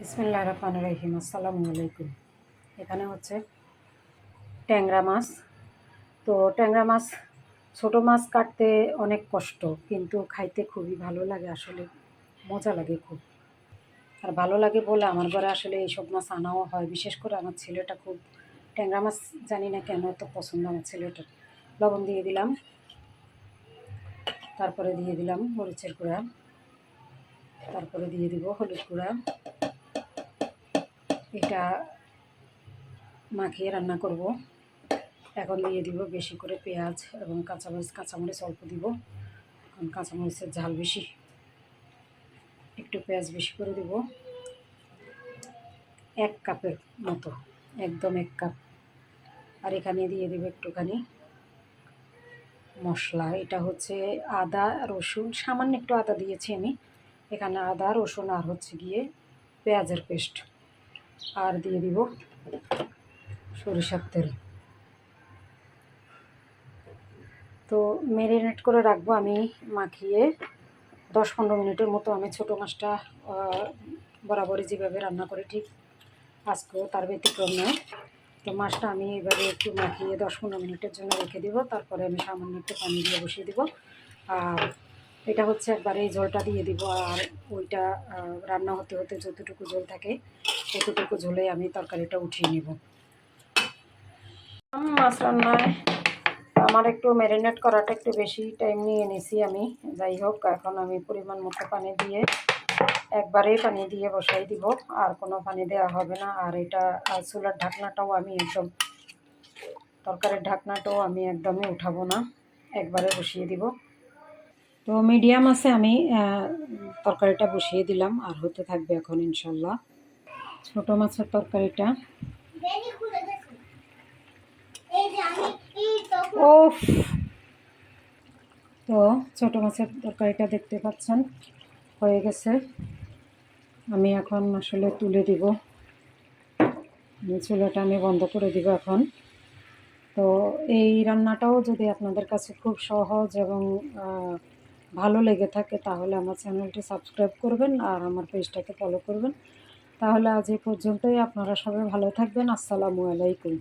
বিসমিল্লাহ রহমান রহিম, আসসালামু আলাইকুম। এখানে হচ্ছে ট্যাংরা মাছ। তো ট্যাংরা মাছ, ছোটো মাছ কাটতে অনেক কষ্ট, কিন্তু খাইতে খুবই ভালো লাগে আসলে, মজা লাগে খুব। আর ভালো লাগে বলে আমার ঘরে আসলে এইসব মাছ আনাও হয়, বিশেষ করে আমার ছেলেটা খুব, ট্যাংরা মাছ জানি না কেন এত পছন্দ আমার ছেলেটার। লবণ দিয়ে দিলাম। তারপরে দিয়ে দিলাম মরিচের গুঁড়া। তারপরে দিয়ে দিব হলুদ গুঁড়া। এটা মাখিয়ে রান্না করব। এখন দিয়ে দিব বেশি করে পেঁয়াজ এবং কাঁচামরিচ। কাঁচামরিচ অল্প দিব। কারণ কাঁচামরিচের ঝাল বেশি। একটু পেঁয়াজ বেশি করে দিব। এক কাপের মতো, একদম এক কাপ। আর এখানে দিয়ে দিব একটুখানি মশলা। এটা হচ্ছে আদা, রসুন, সামান্য একটু আদা দিয়েছি আমি। এখানে আদা, রসুন আর হচ্ছে গিয়ে পেঁয়াজের পেস্ট। আর দিয়ে দিব সরিষার তেল। তো ম্যারিনেট করে রাখব আমি মাখিয়ে দশ পনেরো মিনিটের মতো আমি ছোটো মাছটা বরাবরই যেভাবে রান্না করি ঠিক আজকেও তার ব্যতিক্রম নয়। তো মাছটা আমি এবারে একটু মাখিয়ে দশ পনেরো মিনিটের জন্য রেখে দিব, তারপরে আমি সামান্য একটু পানি দিয়ে বসিয়ে দিব। আর এটা হচ্ছে একবারে এই ঝোলটা দিয়ে দিব আর ওইটা রান্না হতে হতে যতটুকু ঝোল থাকে ততটুকু ঝোলে আমি তরকারিটা উঠিয়ে নেব। মাছ রান্নায় আমার একটু ম্যারিনেট করাটা একটু বেশি টাইম নিয়ে নিছি আমি। যাই হোক, এখন আমি পরিমাণ মতো পানি দিয়ে একবারেই পানি দিয়ে বসাই দিব। আর কোনো পানি দেওয়া হবে না। আর এটা চুলার ঢাকনাটাও আমি একদম তরকারির ঢাকনাটাও আমি একদমই উঠাবো না। একবারে বসিয়ে দিব। তো মিডিয়াম আছে আমি তরকারিটা বসিয়ে দিলাম, আর হতে থাকবে এখন ইনশাল্লাহ ছোটো মাছের তরকারিটা। ওফ তো ছোটো মাছের তরকারিটা দেখতে পাচ্ছেন, হয়ে গেছে। আমি এখন আসলে তুলে দিব। চুলাটা আমি বন্ধ করে দিব এখন। তো এই রান্নাটাও যদি আপনাদের কাছে খুব সহজ এবং ভালো লেগে থাকে, তাহলে আমার চ্যানেলটি সাবস্ক্রাইব করবেন আর আমার পেজটাকে ফলো করবেন। তাহলে আজ এই পর্যন্তই, আপনারা সবাই ভালো থাকবেন, আসসালামু আলাইকুম।